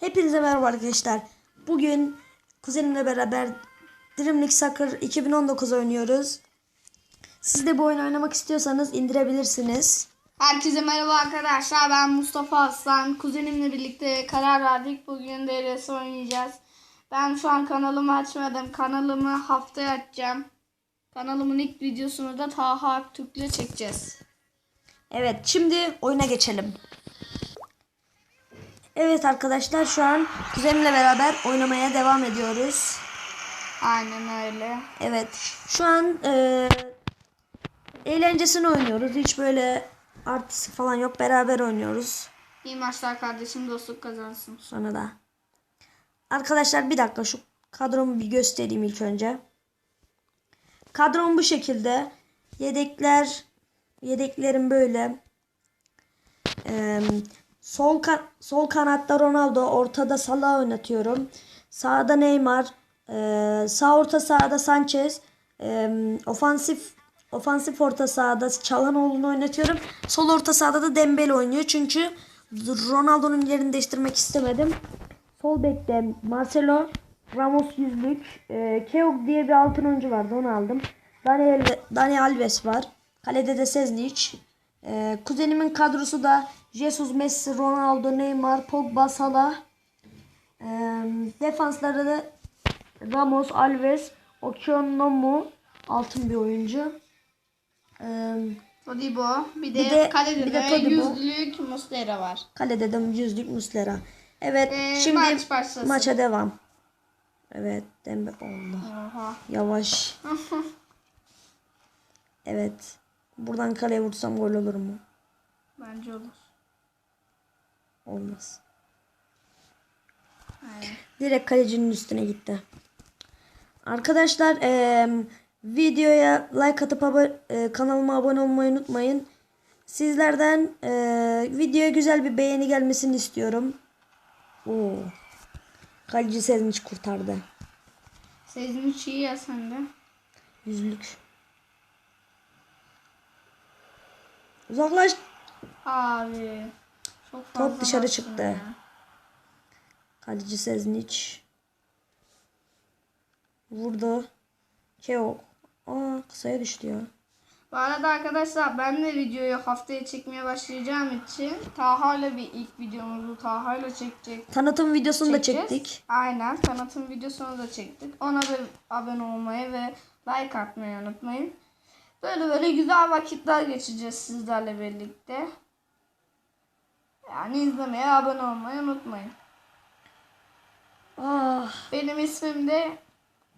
Hepinize merhaba arkadaşlar. Bugün kuzenimle beraber Dream League Soccer 2019 oynuyoruz. Siz de bu oyunu oynamak istiyorsanız indirebilirsiniz. Herkese merhaba arkadaşlar. Ben Mustafa Aslan. Kuzenimle birlikte karar verdik. Bugün DRS oynayacağız. Ben şu an kanalımı açmadım. Kanalımı haftaya açacağım. Kanalımın ilk videosunu da Taha Aktürk'le çekeceğiz. Evet şimdi oyuna geçelim. Evet arkadaşlar şu an kuzenimle beraber oynamaya devam ediyoruz. Aynen öyle. Evet şu an e, eğlencesini oynuyoruz. Hiç böyle artısı falan yok. Beraber oynuyoruz. İyi maçlar kardeşim. Dostluk kazansın. Sonra da. Arkadaşlar bir dakika şu kadromu bir göstereyim ilk önce. Kadrom bu şekilde. Yedekler yedeklerim böyle. Ee, sol ka- sol kanatta Ronaldo, ortada Salah oynatıyorum. Sağda Neymar, ee, sağ orta sahada Sanchez, ee, ofansif ofansif orta sahada Çalhanoğlu'nu oynatıyorum. Sol orta sahada da Dembele oynuyor. Çünkü Ronaldo'nun yerini değiştirmek istemedim. Sol bekte Marcelo, Ramos yüzlük, e, Keog diye bir altın oyuncu vardı onu aldım. Daniel, Dani Alves var. Kalede de Seznic. E, kuzenimin kadrosu da Jesus, Messi, Ronaldo, Neymar, Pogba, Salah. E, defansları da Ramos, Alves, Okyonomu altın bir oyuncu. E, Todibo. Bir de, Bir de- kalede bir de, de yüzlük Muslera var. kalede de yüzlük Muslera. Evet Ee, şimdi maç başlasın. maça devam. Evet Dembe Allah. Oha. Yavaş. Evet. Buradan kaleye vursam gol olur mu? Bence olur. Olmaz. Aynen. Direkt kalecinin üstüne gitti. Arkadaşlar eee, videoya like atıp abo- eee, kanalıma abone olmayı unutmayın. Sizlerden eee, videoya güzel bir beğeni gelmesini istiyorum. Oo. Kaleci Seznic kurtardı. Sezin iyi ya sende. Yüzlük. Uzaklaş. Abi. Çok fazla Top dışarı çıktı. ya. Kaleci Seznic. Vurdu. Keo. Aa kısaya düştü ya. Bu arada arkadaşlar ben de videoyu haftaya çekmeye başlayacağım için Taha'yla bir ilk videomuzu Taha'yla çekecek. Tanıtım videosunu da çekeceğiz. çektik. Aynen tanıtım videosunu da çektik. Ona da abone olmayı ve like atmayı unutmayın. Böyle böyle güzel vakitler geçeceğiz sizlerle birlikte. Yani izlemeye abone olmayı unutmayın. Ah, Benim ismim de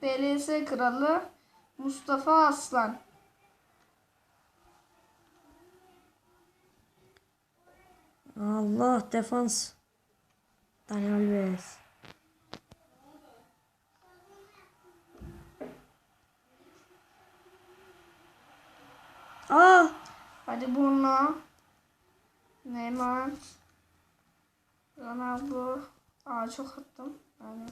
DLS Kralı Mustafa Aslan. Allah defans. Daniel Alves. Aa, Hadi Bruno. Neymar. Ronaldo. Aa çok attım. Aynen.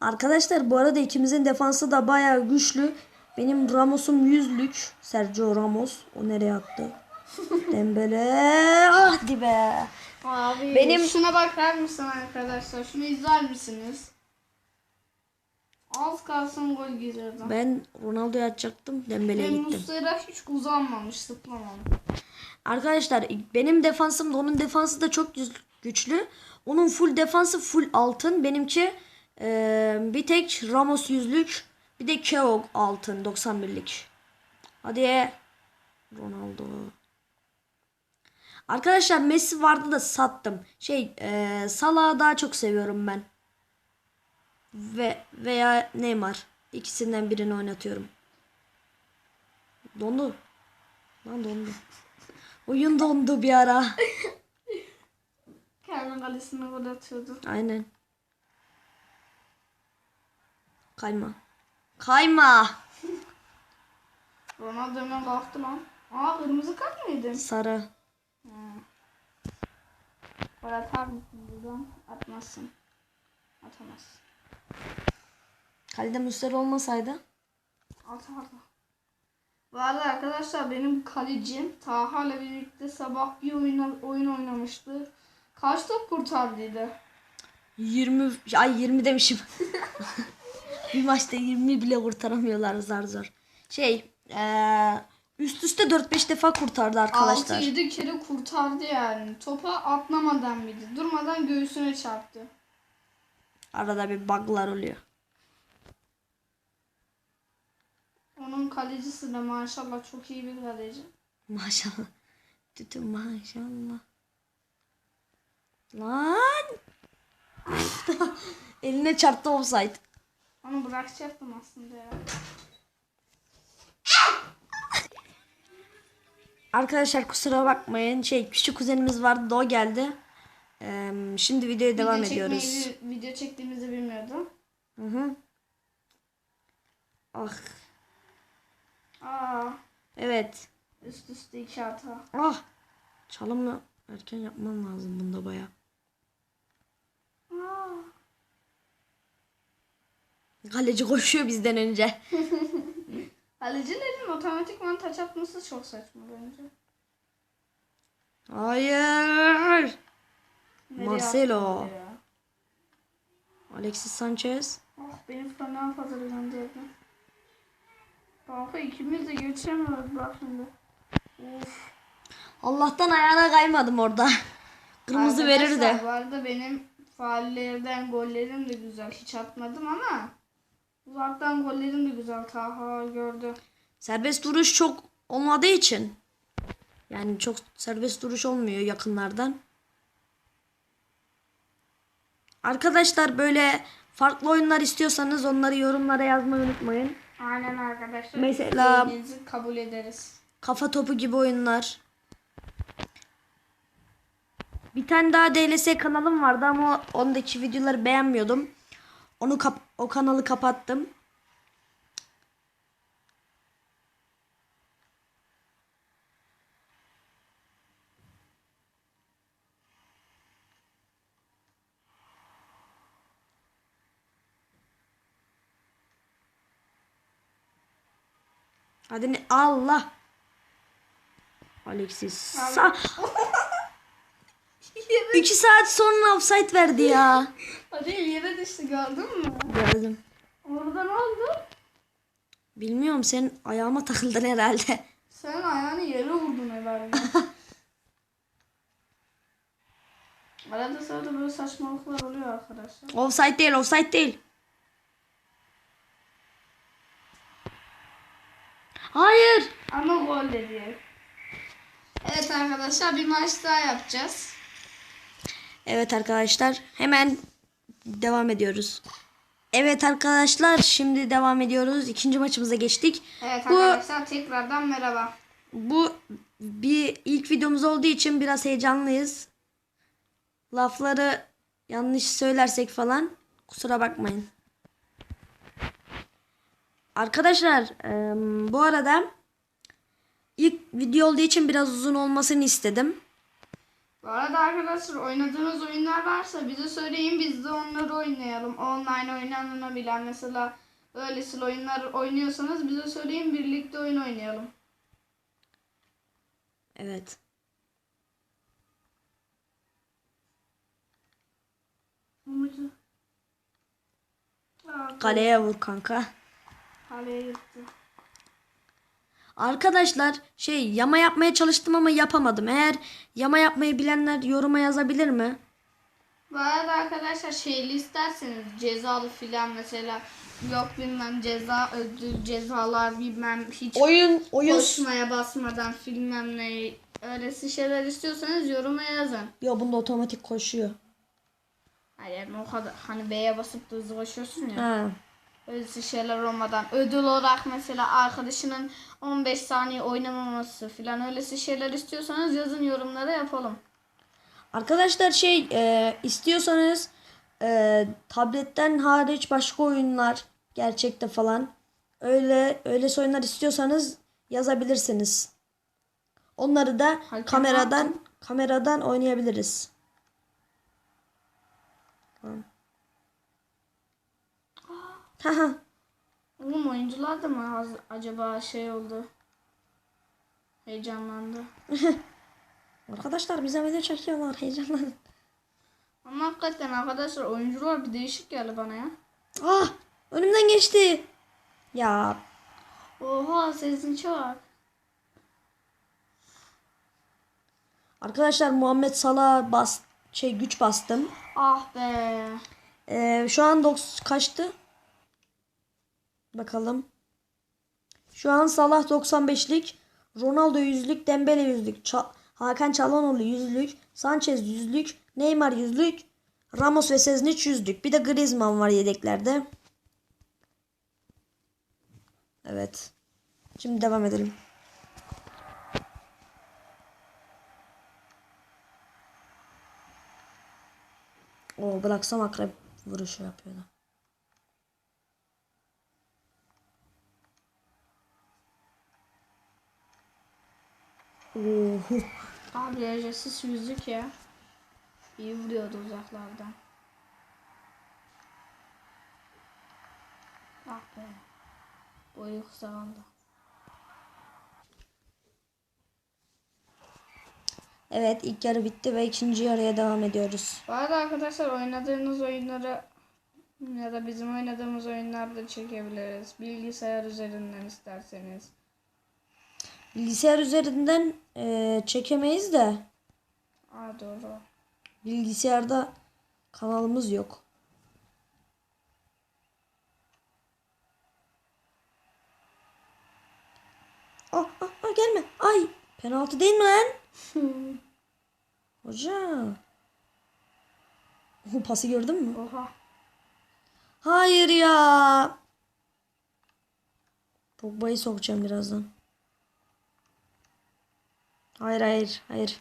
arkadaşlar bu arada ikimizin defansı da bayağı güçlü. Benim Ramos'um yüzlük. Sergio Ramos. O nereye attı? Dembele. Ah be. Abi benim şuna bakar mısın arkadaşlar? Şunu izler misiniz? Az kalsın gol girerdi. Ben Ronaldo'ya atacaktım. Dembele'ye gittim. Muslera hiç uzanmamış, sıklamamış. Arkadaşlar benim defansım da onun defansı da çok güçlü. Onun full defansı full altın. Benimki eee, bir tek Ramos yüzlük. Bir de Keog altın 91'lik. Hadi. Ronaldo. Arkadaşlar Messi vardı da sattım. Şey eee Salah'ı daha çok seviyorum ben. Ve veya Neymar. İkisinden birini oynatıyorum. Dondu. Lan dondu. Oyun dondu bir ara. Kendi kalesine gol atıyordu. Aynen. Kayma. Kayma. Ronaldo hemen kalktı lan. Aa kırmızı kart mıydı? Sarı. Gol atar mısın buradan? Atmazsın. Atamazsın. Kalede Muslera olmasaydı. Atardı. Bu arada arkadaşlar benim kalecim Taha ile birlikte sabah bir oyun, oyun oynamıştı. Kaç top kurtardıydı? 20 ay 20 demişim. bir maçta 20 bile kurtaramıyorlar zar zor. Şey eee, üst üste 4-5 defa kurtardı arkadaşlar. 6-7 kere kurtardı yani. Topa atlamadan bir de. Durmadan göğsüne çarptı. Arada bir bug'lar oluyor. Onun kalecisi de maşallah çok iyi bir kaleci. Maşallah. Tütü maşallah. Lan. Eline çarptı offside. Onu bırakacaktım aslında ya. Arkadaşlar kusura bakmayın. Şey küçük kuzenimiz vardı da o geldi. Şimdi videoya devam video ediyoruz. çekmeyi- video çektiğimizi bilmiyordum. Hı hı. Ah. Aa, Evet. üst üste iki hata. Ah. Çalımı erken yapmam lazım bunda baya. Kaleci koşuyor bizden önce. Kalecilerin otomatikman taç atması çok saçma bence. Hayır. Marcelo. Alexis Sanchez. Ah benim fena fazla gönderdi. Kanka ikimiz de geçemiyoruz bak şimdi. Of. Allah'tan ayağına kaymadım orada. Kırmızı verir Arkadaşlar, de. Bu arada benim faallerden gollerim de güzel. Hiç atmadım ama uzaktan gollerim de güzel. Taha gördü. Serbest duruş çok olmadığı için. Yani çok serbest duruş olmuyor yakınlardan. Arkadaşlar böyle farklı oyunlar istiyorsanız onları yorumlara yazmayı unutmayın. Aynen arkadaşlar. Mesela- kabul ederiz. Kafa topu gibi oyunlar. Bir tane daha DLS kanalım vardı ama ondaki videoları beğenmiyordum. Onu kap o kanalı kapattım. Hadi ne? Allah. Alexis. Sa- İki saat sonra offside verdi ya. Hadi yere düştü gördün mü? Gördüm. Orada ne oldu? Bilmiyorum sen ayağıma takıldın herhalde. Sen ayağını yere vurdun herhalde. Arada sırada böyle saçmalıklar oluyor arkadaşlar. Offside değil, offside değil. Hayır. Ama gol de diye. Evet arkadaşlar bir maç daha yapacağız. Evet arkadaşlar hemen devam ediyoruz. Evet arkadaşlar şimdi devam ediyoruz. İkinci maçımıza geçtik. Evet Bu arkadaşlar tekrardan merhaba. bu bir ilk videomuz olduğu için biraz heyecanlıyız. Lafları yanlış söylersek falan kusura bakmayın. Arkadaşlar bu arada ilk video olduğu için biraz uzun olmasını istedim. Bu arada arkadaşlar oynadığınız oyunlar varsa bize söyleyin biz de onları oynayalım. Online oynanabilen mesela öylesine oyunlar oynuyorsanız bize söyleyin birlikte oyun oynayalım. Evet. Kaleye vur kanka. Kaleye gitti. Arkadaşlar şey yama yapmaya çalıştım ama yapamadım. Eğer yama yapmayı bilenler yoruma yazabilir mi? Bu arada arkadaşlar şeyli isterseniz cezalı filan mesela yok bilmem ceza ödül cezalar bilmem hiç Oyun oyun koşmaya basmadan filmem ne öylesi şeyler istiyorsanız yoruma yazın. Yo bunda otomatik koşuyor. Hayır yani o kadar hani B'ye basıp da hızlı koşuyorsun ya. Ha. Öylesi şeyler olmadan ödül olarak mesela arkadaşının 15 saniye oynamaması filan öylesi şeyler istiyorsanız yazın yorumlara yapalım. Arkadaşlar şey e, istiyorsanız e, tabletten hariç başka oyunlar gerçekte falan öyle öyle oyunlar istiyorsanız yazabilirsiniz. Onları da Hakem kameradan kameradan oynayabiliriz. Tamam. Haha. Oğlum oyuncular da mı acaba şey oldu? Heyecanlandı. Arkadaşlar bize video çekiyorlar heyecanlanın. Ama hakikaten arkadaşlar oyuncular bir değişik geldi bana ya. Ah önümden geçti. Ya Oha sesin çok. arkadaşlar Muhammed Salah bas şey güç bastım. Ah be. Ee, şu an 9 kaçtı? Bakalım. Şu an Salah 95'lik, Ronaldo 100'lük, Dembele 100'lük, Ça- Hakan Çalhanoğlu 100'lük, Sanchez 100'lük, Neymar 100'lük, Ramos ve Seznic 100'lük. Bir de Griezmann var yedeklerde. Evet. Şimdi devam edelim. O bıraksam akrep vuruşu yapıyordu. Oho. Abi derecesiz yüzük ya. İyi vuruyordu uzaklardan. Ah be. Boyu kısa kaldı. Evet ilk yarı bitti ve ikinci yarıya devam ediyoruz. Bu arada arkadaşlar oynadığınız oyunları ya da bizim oynadığımız oyunlarda çekebiliriz. Bilgisayar üzerinden isterseniz. Bilgisayar üzerinden eee, çekemeyiz de Aa doğru. bilgisayarda kanalımız yok. Ah, ah, ah, gelme. Ay penaltı değil mi lan? Hocam. O pası gördün mü? Oha. Hayır ya. Pogba'yı sokacağım birazdan. Hayır hayır hayır.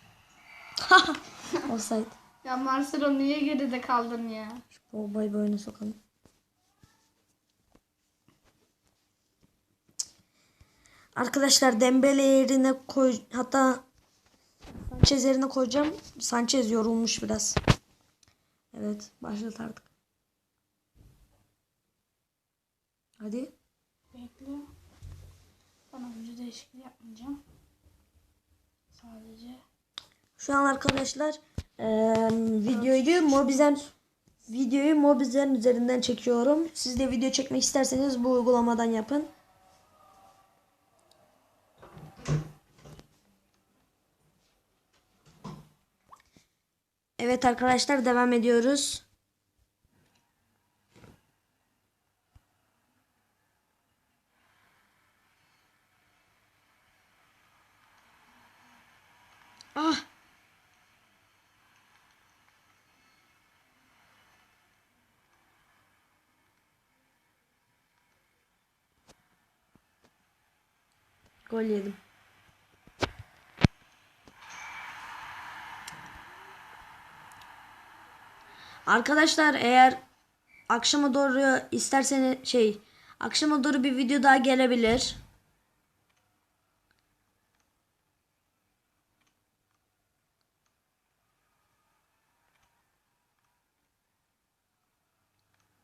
Offside. Ya Marcelo niye geride kaldın ya? Pogba'yı böyle sokalım. Arkadaşlar Dembele yerine koy hatta Sanchez yerine koyacağım. Sanchez yorulmuş biraz. Evet başlat artık. Hadi. Bekle. Bana oyuncu değişikliği yapmayacağım. Sadece Şu an arkadaşlar eee, videoyu Mobizen videoyu Mobizen üzerinden çekiyorum. Siz de video çekmek isterseniz bu uygulamadan yapın. Evet arkadaşlar devam ediyoruz. Ah Gol yedim. Arkadaşlar eğer akşama doğru isterseniz şey akşama doğru bir video daha gelebilir.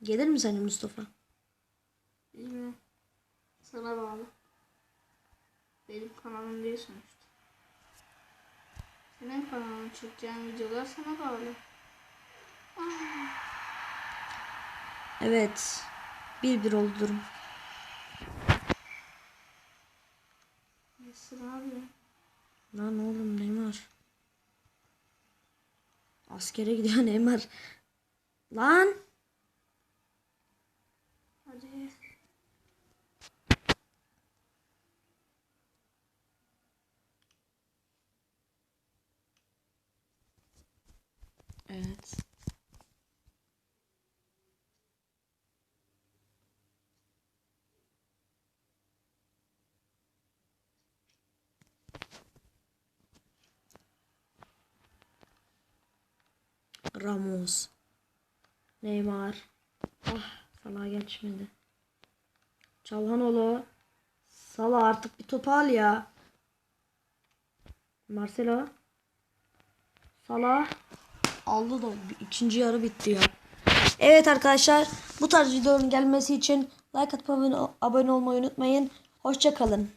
Gelir mi sence Mustafa? bilmiyorum. Sana bağlı. Benim kanalım değil sonuçta. Senin kanalın çekeceğin videolar sana bağlı. Evet. Bir bir oldu durum. Nesin abi? Lan oğlum Neymar. Askere gidiyor Neymar. Lan. Hadi. Evet. Ramos. Neymar. Ah Salah geçmedi. Çalhanoğlu. Salah artık bir topu al ya. Marcelo. Salah. Aldı da ikinci yarı bitti ya. Evet arkadaşlar bu tarz videoların gelmesi için like atıp abone olmayı unutmayın. Hoşçakalın.